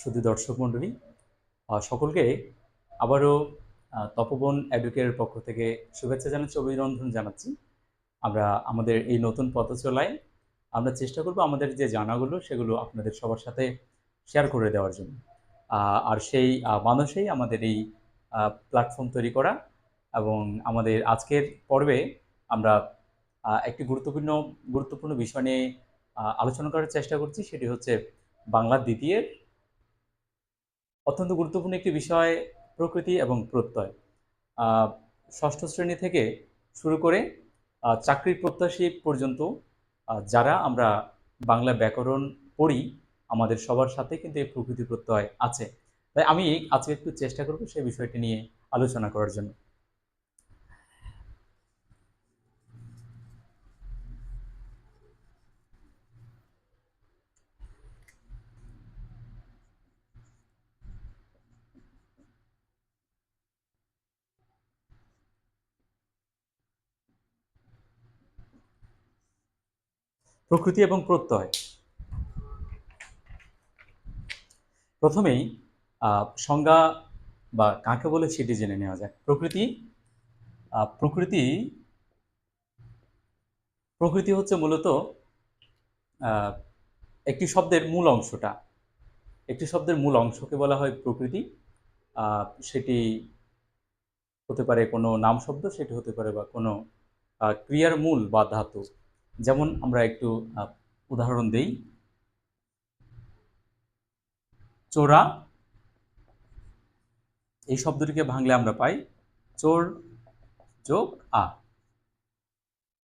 শুধু দর্শক মণ্ডলী সকলকে আবারও তপবন অ্যাডভোকেটের পক্ষ থেকে শুভেচ্ছা জানাচ্ছি, অভিনন্দন জানাচ্ছি। আমরা আমাদের এই নতুন পথ চলায় আমরা চেষ্টা করব আমাদের যে জানাগুলো সেগুলো আপনাদের সবার সাথে শেয়ার করে দেওয়ার জন্য। আর সেই মানুষেই আমাদের এই প্ল্যাটফর্ম তৈরি করা এবং আমাদের আজকের পর্বে আমরা একটি গুরুত্বপূর্ণ গুরুত্বপূর্ণ বিষয় নিয়ে আলোচনা করার চেষ্টা করছি, সেটি হচ্ছে বাংলা দ্বিতীয়ের অত্যন্ত গুরুত্বপূর্ণ একটি বিষয়, প্রকৃতি এবং প্রত্যয়। ষষ্ঠ শ্রেণি থেকে শুরু করে চাকরির প্রত্যাশী পর্যন্ত যারা আমরা বাংলা ব্যাকরণ পড়ি, আমাদের সবার সাথে কিন্তু এই প্রকৃতি প্রত্যয় আছে। তাই আমি আজকে একটু চেষ্টা করব সেই বিষয়টি নিয়ে আলোচনা করার জন্য। প্রকৃতি এবং প্রত্যয়। প্রথমেই সংজ্ঞা বা কাকে বলে সেটি জেনে নেওয়া যাক। প্রকৃতি প্রকৃতি প্রকৃতি হচ্ছে মূলত একটি শব্দের মূল অংশটা। একটি শব্দের মূল অংশকে বলা হয় প্রকৃতি। সেটি হতে পারে কোনো নাম শব্দ সেটি হতে পারে বা কোনো ক্রিয়ার মূল বা ধাতু। যেমন আমরা একটু উদাহরণ দেই। চোরা, এই শব্দটিকে ভাঙলে আমরা পাই চোর যোগ আ।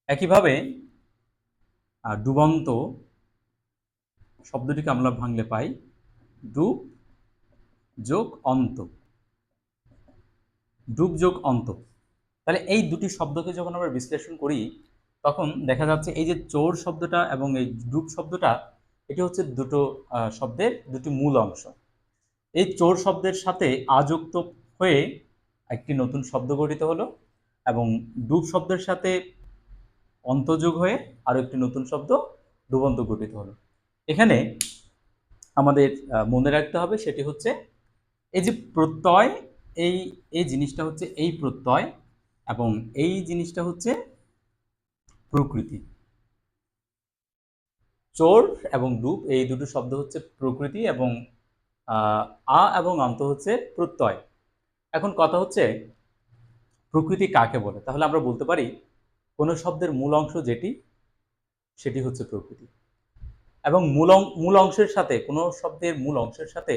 একইভাবে ডুবন্ত শব্দটিকে আমরা ভাঙলে পাই ডুব যোগ অন্ত। ডুব যোগ অন্ত। তাহলে এই দুটি শব্দকে যখন আমরা বিশ্লেষণ করি তখন দেখা যাচ্ছে এই যে চোর শব্দটা এবং এই ডুব শব্দটা, এটি হচ্ছে দুটো শব্দের দুটি মূল অংশ। এই চোর শব্দের সাথে আযুক্ত হয়ে একটি নতুন শব্দ গঠিত হলো এবং ডুব শব্দের সাথে অন্তযোগ হয়ে আরও একটি নতুন শব্দ ডুবন্ত গঠিত হলো। এখানে আমাদের মনে রাখতে হবে সেটি হচ্ছে এই যে প্রত্যয়, এই এই জিনিসটা হচ্ছে এই প্রত্যয় এবং এই জিনিসটা হচ্ছে প্রকৃতি। চোর এবং ডুব, এই দুটো শব্দ হচ্ছে প্রকৃতি এবং আ এবং অন্ত হচ্ছে প্রত্যয়। এখন কথা হচ্ছে প্রকৃতি কাকে বলে? তাহলে আমরা বলতে পারি কোনো শব্দের মূল অংশ যেটি, সেটি হচ্ছে প্রকৃতি। এবং মূল মূল অংশের সাথে, কোনো শব্দের মূল অংশের সাথে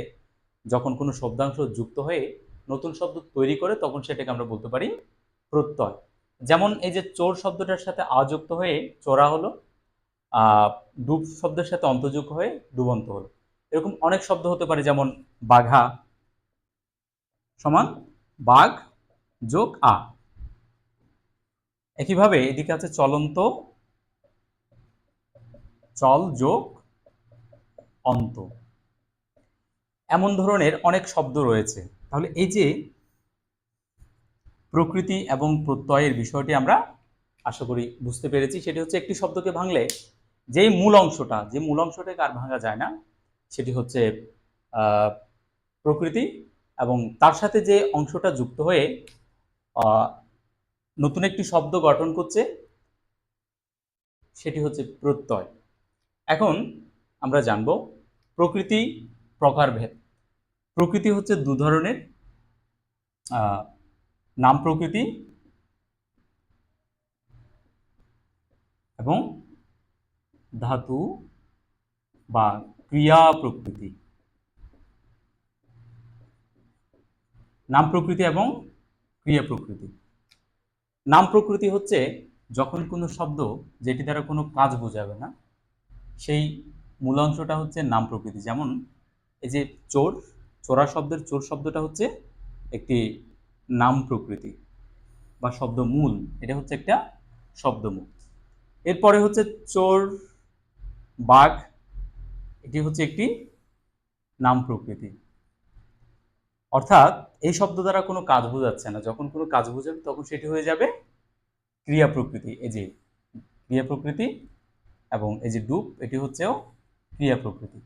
যখন কোনো শব্দাংশ যুক্ত হয়ে নতুন শব্দ তৈরি করে, তখন সেটাকে আমরা বলতে পারি প্রত্যয়। যেমন এই যে চোর শব্দটার সাথে আযুক্ত হয়ে চোরা হলো ডুব শব্দের সাথে অন্তযুক্ত হয়ে ডুবন্ত হলো। এরকম অনেক শব্দ হতে পারে যেমন বাঘা সমান বাঘ যোগ আ। একইভাবে এদিকে আছে চলন্ত, চল যোগ অন্ত। এমন ধরনের অনেক শব্দ রয়েছে। তাহলে এই যে প্রকৃতি এবং প্রত্যয়ের বিষয়টি আমরা আশা করি বুঝতে পেরেছি। সেটি হচ্ছে একটি শব্দকে ভাঙলে যেই মূল অংশটা যে মূল অংশটাকে আর ভাঙা যায় না, সেটি হচ্ছে প্রকৃতি এবং তার সাথে যে অংশটা যুক্ত হয়ে নতুন একটি শব্দ গঠন করছে, সেটি হচ্ছে প্রত্যয়। এখন আমরা জানব প্রকৃতি প্রকারভেদ প্রকৃতি হচ্ছে দু ধরনের নাম প্রকৃতি এবং ধাতু বা ক্রিয়া প্রকৃতি। নাম প্রকৃতি এবং ক্রিয়া প্রকৃতি। নাম প্রকৃতি হচ্ছে যখন কোনো শব্দ যেটি দ্বারা কোনো কাজ বোঝাবে না, সেই মূল অংশটা হচ্ছে নাম প্রকৃতি। যেমন এই যে চোর, চোরা শব্দের চোর শব্দটা হচ্ছে একটি নাম প্রকৃতি বা শব্দ মূল এটা হচ্ছে একটা শব্দমূল। এরপরে হচ্ছে চোর, বাঘ, এটি হচ্ছে একটি নাম প্রকৃতি। অর্থাৎ এই শব্দ দ্বারা কোনো কাজ বোঝাচ্ছে না। যখন কোনো কাজ বোঝাবে, তখন সেটি হয়ে যাবে ক্রিয়া প্রকৃতি, এই যে ক্রিয়া প্রকৃতি এবং এই যে ডুব এটি হচ্ছেও ক্রিয়া প্রকৃতি।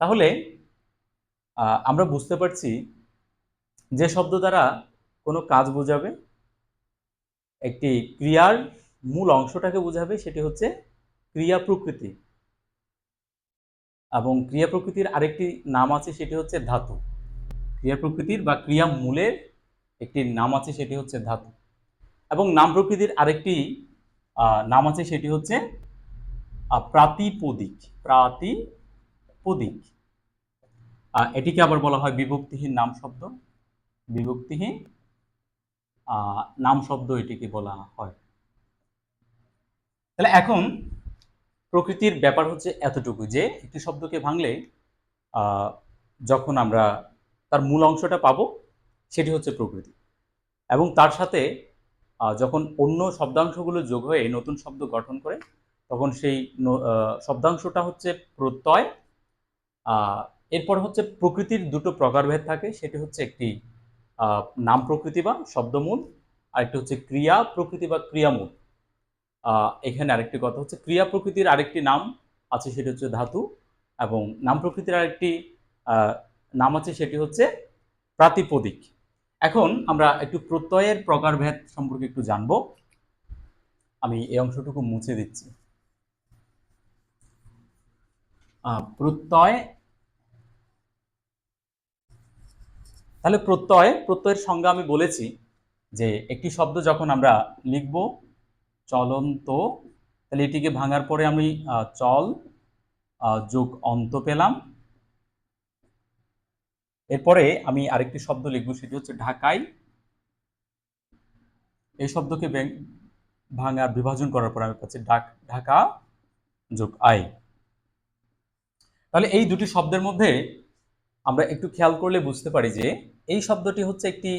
তাহলে আমরা বুঝতে পারছি যে শব্দ দ্বারা কোনো কাজ বোঝাবে, একটি ক্রিয়ার মূল অংশটাকে বোঝাবে সেটি হচ্ছে ক্রিয়া প্রকৃতি। এবং ক্রিয়া প্রকৃতির আরেকটি নাম আছে সেটি হচ্ছে ধাতু। ক্রিয়া প্রকৃতির বা ক্রিয়া মূলের একটি নাম আছে সেটি হচ্ছে ধাতু। এবং নাম প্রকৃতির আরেকটি নাম আছে সেটি হচ্ছে প্রাতিপদিক প্রাতিপদিক। এটিকে আবার বলা হয় বিভক্তিহীন নাম শব্দ। বিভক্তিহীন নাম শব্দ এটিকে বলা হয়। তাহলে এখন প্রকৃতির ব্যাপার হচ্ছে এতটুকু যে, একটি শব্দকে ভাঙলে যখন আমরা তার মূল অংশটা পাবো, সেটি হচ্ছে প্রকৃতি। এবং তার সাথে যখন অন্য শব্দাংশগুলো যোগ হয়ে নতুন শব্দ গঠন করে, তখন সেই শব্দাংশটা হচ্ছে প্রত্যয় এরপর হচ্ছে প্রকৃতির দুটো প্রকারভেদ থাকে, সেটি হচ্ছে একটি নাম প্রকৃতি বা শব্দমূল আর একটি হচ্ছে ক্রিয়া প্রকৃতি বা ক্রিয়ামূল। এখানে আরেকটি কথা হচ্ছে ক্রিয়া প্রকৃতির আরেকটি নাম আছে, সেটি হচ্ছে ধাতু এবং নাম প্রকৃতির আরেকটি নাম আছে, সেটি হচ্ছে প্রাতিপদিক। এখন আমরা একটু প্রত্যয়ের প্রকারভেদ সম্পর্কে একটু জানব। আমি এই অংশটুকু মুছে দিচ্ছি। প্রত্যয় তাহলে প্রত্যয়, প্রত্যয়ের সংজ্ঞা আমি বলেছি যে একটি শব্দ যখন আমরা লিখব, চলন্ত, তাহলে এটিকে ভাঙার পরে আমি চল যোগ অন্ত পেলাম। এরপরে আমি আরেকটি শব্দ লিখব, সেটি হচ্ছে ঢাকায় এই শব্দকে ভাঙা বিভাজন করার পর আমি পাচ্ছি ঢাকা যোগ আই। তাহলে এই দুটি শব্দের মধ্যে আমরা একটু খেয়াল করলে বুঝতে পারি যে এই শব্দটি হচ্ছে একটি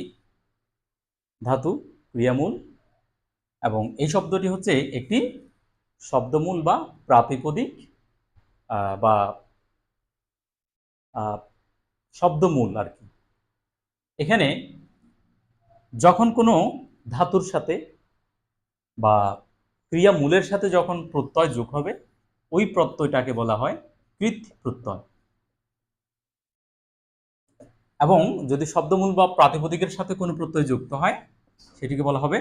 ধাতু, ক্রিয়ামূল, এবং এই শব্দটি হচ্ছে একটি শব্দমূল বা প্রাতিপদিক বা শব্দমূল আর কি। এখানে যখন কোনো ধাতুর সাথে বা ক্রিয়ামূলের সাথে যখন প্রত্যয় যোগ হবে, ওই প্রত্যয়টাকে বলা হয় কৃত প্রত্যয়। এবং যদি শব্দমূল বা প্রাতিপদিকের সাথে কোনো প্রত্যয় যুক্ত হয়, সেটিকে বলা হবে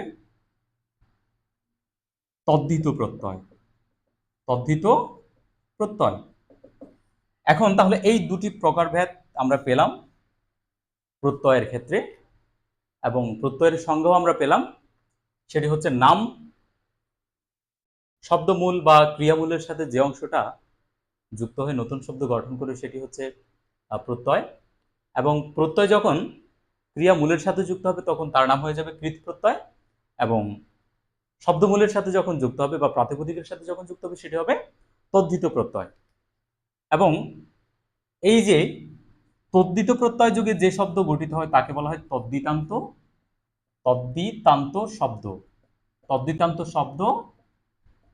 তদ্ধিত প্রত্যয়। তদ্ধিত প্রত্যয়। এখন তাহলে এই দুটি প্রকারভেদ আমরা পেলাম প্রত্যয়ের ক্ষেত্রে এবং প্রত্যয়ের সংজ্ঞাও আমরা পেলাম। সেটি হচ্ছে নাম, শব্দমূল বা ক্রিয়ামূলের সাথে যে অংশটা যুক্ত হয়ে নতুন শব্দ গঠন করে সেটি হচ্ছে প্রত্যয়। এবং প্রত্যয় যখন ক্রিয়া মূলের সাথে যুক্ত হবে, তখন তার নাম হয়ে যাবে কৃত প্রত্যয় এবং শব্দমূলের সাথে যখন যুক্ত হবে বা প্রাতিপদিকের সাথে যখন যুক্ত হবে, সেটি হবে তদ্ধিত প্রত্যয়। এবং এই যে তদ্ধিত প্রত্যয় যুগে যে শব্দ গঠিত হয়, তাকে বলা হয় তদ্দিতান্ত তদ্দিতান্ত শব্দ। তদ্দিতান্ত শব্দ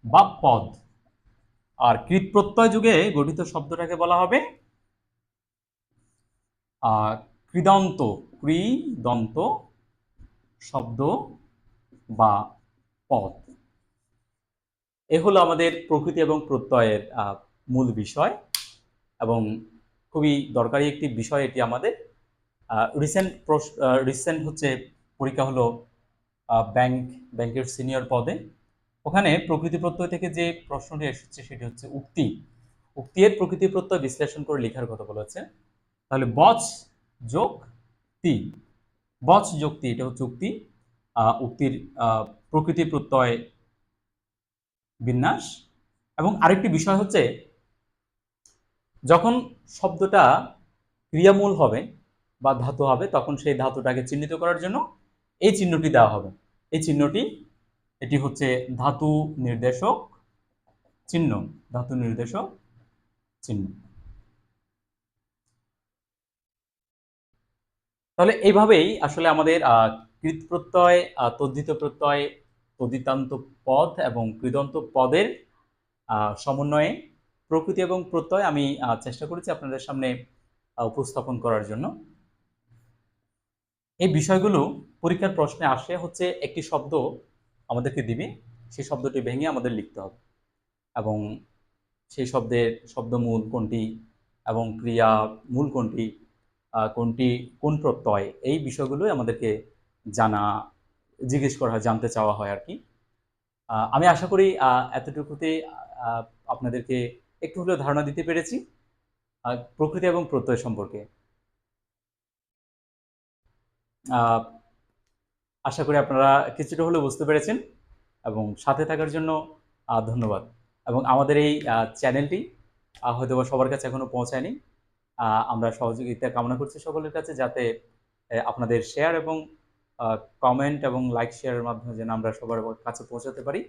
বা পদ। আর কৃত প্রত্যয় যুগে গঠিত শব্দটাকে বলা হবে কৃদন্ত কৃদন্ত শব্দ বা পদ। এ হলো আমাদের প্রকৃতি এবং প্রত্যয়ের মূল বিষয় এবং খুবই দরকারি একটি বিষয় এটি আমাদের। রিসেন্ট রিসেন্ট হচ্ছে পরীক্ষা হলো ব্যাংক ব্যাংকের সিনিয়র পদে। ওখানে প্রকৃতি প্রত্যয় থেকে যে প্রশ্নটি এসেছে সেটি হচ্ছে উক্তি। উক্তি এর প্রকৃতি প্রত্যয় বিশ্লেষণ করে লেখার কথা বলেছে তাহলে বচ যোগ তি। বচ যোগ তি, এটা হচ্ছে উক্তি। উক্তির প্রকৃতি প্রত্যয় বিন্যাস। এবং আরেকটি বিষয় হচ্ছে, যখন শব্দটা ক্রিয়ামূল হবে বা ধাতু হবে, তখন সেই ধাতুটাকে চিহ্নিত করার জন্য এই চিহ্নটি দেওয়া হবে। এই চিহ্নটি, এটি হচ্ছে ধাতু নির্দেশক চিহ্ন, ধাতু নির্দেশক চিহ্ন। তাহলে এইভাবেই আসলে আমাদের কৃত প্রত্যয় তদ্ধিত প্রত্যয়, তদ্ধিতান্ত পদ এবং কৃদন্ত পদের সমন্বয়ে প্রকৃতি এবং প্রত্যয় আমি চেষ্টা করেছি আপনাদের সামনে উপস্থাপন করার জন্য। এই বিষয়গুলো পরীক্ষার প্রশ্নে আসে হচ্ছে একটি শব্দ আমাদেরকে দিবে, সেই শব্দটি ভেঙে আমাদের লিখতে হবে এবং সেই শব্দের শব্দমূল কোনটি এবং ক্রিয়া মূল কোনটি কোনটি, কোন প্রত্যয়, এই বিষয়গুলোই আমাদেরকে জানা, জিজ্ঞেস করা হয় জানতে চাওয়া হয় আর কি। আমি আশা করি এতটুকুতে আপনাদেরকে একটু হলেও ধারণা দিতে পেরেছি প্রকৃতি এবং প্রত্যয় সম্পর্কে। আশা করি আপনারা কিছুটা হলেও বুঝতে পেরেছেন এবং সাথে থাকার জন্য ধন্যবাদ। এবং আমাদের এই চ্যানেলটি হয়তো সবার কাছে এখনও পৌঁছায়নি। আমরা সহযোগিতা কামনা করছি সকলের কাছে যাতে আপনাদের শেয়ার এবং কমেন্ট এবং লাইক শেয়ারের মাধ্যমে যেন আমরা সবার কাছে পৌঁছাতে পারি।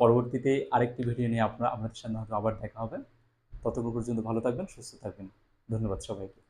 পরবর্তীতে আরেকটি ভিডিও নিয়ে আপনার, আপনাদের সামনে আবার দেখা হবে। ততক্ষণ পর্যন্ত ভালো থাকবেন, সুস্থ থাকবেন। ধন্যবাদ সবাইকে।